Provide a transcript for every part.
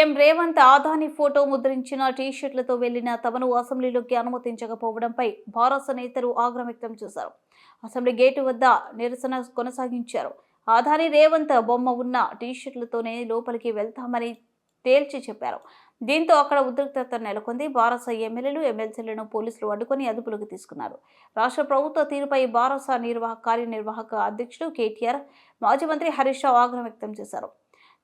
CM Revanth Adani photo ముద్రించిన టీషర్ట్లతో వెళ్ళిన తమను అసెంబ్లీలోకి అనుమతించకపోవడంపై భారత నేతలు ఆగ్రహం వ్యక్తం చేశారు. అసెంబ్లీ గేటు వద్ద నిరసన కొనసాగించారు. ఆదాని రేవంత్ బొమ్మ ఉన్న టీషర్ట్లతోనే లోపలికి వెళ్తామని తేల్చి చెప్పారు. దీంతో అక్కడ ఉద్రిక్తత నెలకొంది. భారస ఎమ్మెల్యేలు ఎమ్మెల్సీలను పోలీసులు అడ్డుకొని అదుపులోకి తీసుకున్నారు. రాష్ట్ర ప్రభుత్వ తీరుపై భారత నిర్వాహక కార్యనిర్వాహక అధ్యక్షుడు కేటీఆర్ మాజీ మంత్రి హరీష్ రావు ఆగ్రహం వ్యక్తం చేశారు.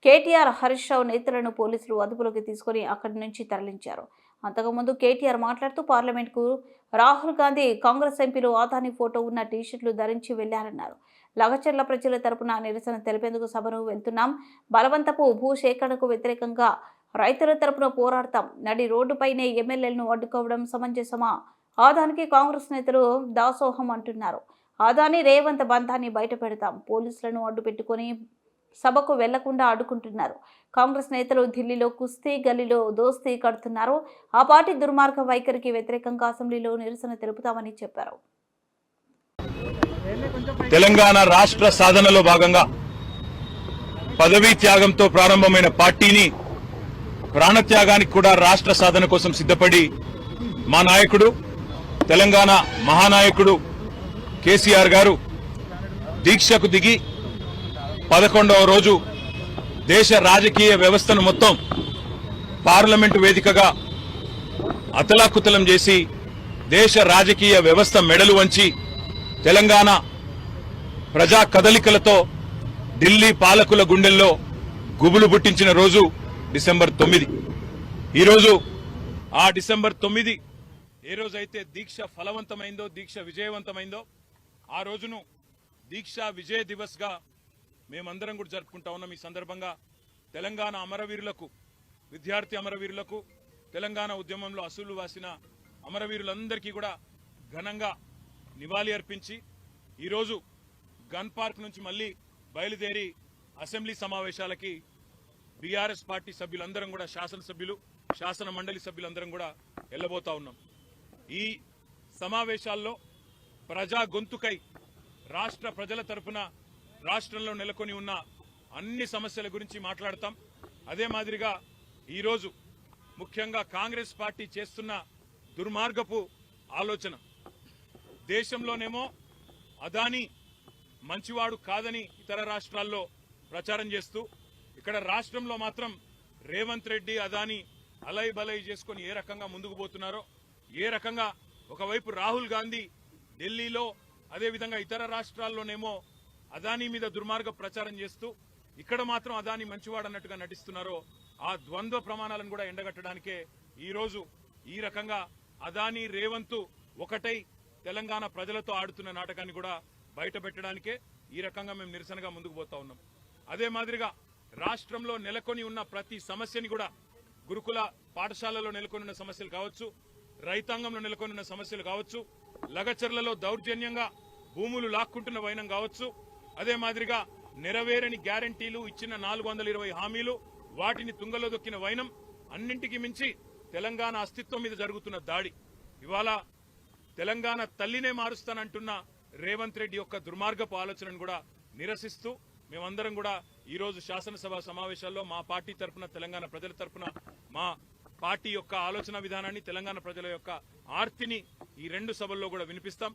కేటీఆర్ హరీష్ రావు నేతలను పోలీసులు అదుపులోకి తీసుకుని అక్కడి నుంచి తరలించారు. అంతకుముందు కేటీఆర్ మాట్లాడుతూ పార్లమెంట్కు రాహుల్ గాంధీ కాంగ్రెస్ ఎంపీలు ఆదాని ఫోటో ఉన్న టీషర్ట్లు ధరించి వెళ్ళారన్నారు లగచర్ల ప్రజల తరపున నిరసన తెలిపేందుకు సభను వెళ్తున్నాం. బలవంతపు భూసేకరణకు వ్యతిరేకంగా రైతుల తరపున పోరాడతాం. నడి రోడ్డుపైనే ఎమ్మెల్యేలను అడ్డుకోవడం సమంజసమా? ఆదానికి కాంగ్రెస్ నేతలు దాసోహం అంటున్నారు. ఆదాని రేవంత్ బంధాన్ని బయట పెడతాం పోలీసులను అడ్డు పెట్టుకొని సభకు వెళ్ళకుండా అడ్డుకుంటున్నారు కాంగ్రెస్ నేతలు ఢిల్లీలో కుస్తీ గల్లీలో దోస్తీ కడుతున్నారు. ఆ పార్టీ దుర్మార్గ వైఖరికి వ్యతిరేకంగా అసెంబ్లీలో నిరసన తెలుపుతామని చెప్పారు. తెలంగాణ రాష్ట్ర సాధనలో భాగంగా పదవీ త్యాగంతో ప్రారంభమైన పార్టీని ప్రాణత్యాగానికి కూడా రాష్ట్ర సాధన కోసం సిద్ధపడి మా నాయకుడు తెలంగాణ మహానాయకుడు కేసీఆర్ గారు దీక్షకు దిగి పదకొండవ రోజు దేశ రాజకీయ వ్యవస్థను మొత్తం పార్లమెంటు వేదికగా అతలాకుతలం చేసి దేశ రాజకీయ వ్యవస్థ మెడలు వంచి తెలంగాణ ప్రజా కదలికలతో ఢిల్లీ పాలకుల గుండెల్లో గుబులు పుట్టించిన రోజు డిసెంబర్ తొమ్మిది. ఈరోజు ఆ డిసెంబర్ తొమ్మిది ఏ రోజైతే దీక్ష ఫలవంతమైందో దీక్ష విజయవంతమైందో ఆ రోజును దీక్ష విజయ దివస్గా మేమందరం కూడా జరుపుకుంటా ఉన్నాం ఈ సందర్భంగా తెలంగాణ అమరవీరులకు విద్యార్థి అమరవీరులకు తెలంగాణ ఉద్యమంలో అసూలు వాసిన అమరవీరులందరికీ కూడా ఘనంగా నివాళి అర్పించి ఈరోజు గన్ పార్క్ నుంచి మళ్ళీ బయలుదేరి అసెంబ్లీ సమావేశాలకి బీఆర్ఎస్ పార్టీ సభ్యులందరం కూడా శాసనసభ్యులు శాసన మండలి సభ్యులందరం కూడా వెళ్ళబోతా ఉన్నాం. ఈ సమావేశాల్లో ప్రజా గొంతుకై రాష్ట్ర ప్రజల తరపున రాష్ట్రంలో నెలకొని ఉన్న అన్ని సమస్యల గురించి మాట్లాడతాం. అదే మాదిరిగా ఈరోజు ముఖ్యంగా కాంగ్రెస్ పార్టీ చేస్తున్న దుర్మార్గపు ఆలోచన. దేశంలోనేమో అదాని మంచివాడు కాదని ఇతర రాష్ట్రాల్లో ప్రచారం చేస్తూ ఇక్కడ రాష్ట్రంలో మాత్రం రేవంత్ రెడ్డి అదాని అలై బలై చేసుకొని ఏ రకంగా ముందుకు పోతున్నారో ఏ రకంగా ఒకవైపు రాహుల్ గాంధీ ఢిల్లీలో అదేవిధంగా ఇతర రాష్ట్రాల్లోనేమో అదానీ మీద దుర్మార్గ ప్రచారం చేస్తూ ఇక్కడ మాత్రం అదాని మంచివాడు అన్నట్టుగా నటిస్తున్నారో ఆ ద్వంద్వ ప్రమాణాలను కూడా ఎండగట్టడానికే ఈ రోజు ఈ రకంగా అదాని రేవంతు ఒకటై తెలంగాణ ప్రజలతో ఆడుతున్న నాటకాన్ని కూడా బయట పెట్టడానికే ఈ రకంగా మేము నిరసనగా ముందుకు పోతా ఉన్నాం. అదే మాదిరిగా రాష్ట్రంలో నెలకొని ఉన్న ప్రతి సమస్యని కూడా గురుకుల పాఠశాలలో నెలకొని ఉన్న సమస్యలు కావచ్చు రైతాంగంలో నెలకొని ఉన్న సమస్యలు కావచ్చు లగచర్లలో దౌర్జన్యంగా భూములు లాక్కుంటున్న వైనం కావచ్చు అదే మాదిరిగా నెరవేరని గ్యారంటీలు ఇచ్చిన నాలుగు వందల ఇరవై హామీలు వాటిని తుంగలో దొక్కిన వైనం అన్నింటికి మించి తెలంగాణ అస్తిత్వం మీద జరుగుతున్న దాడి. ఇవాళ తెలంగాణ తల్లినే మారుస్తానంటున్న రేవంత్ రెడ్డి యొక్క దుర్మార్గపు ఆలోచనను కూడా నిరసిస్తూ మేమందరం కూడా ఈ రోజు శాసనసభ సమావేశాల్లో మా పార్టీ తరపున తెలంగాణ ప్రజల తరపున మా పార్టీ యొక్క ఆలోచన విధానాన్ని తెలంగాణ ప్రజల యొక్క ఆర్తిని ఈ రెండు సభల్లో కూడా వినిపిస్తాం.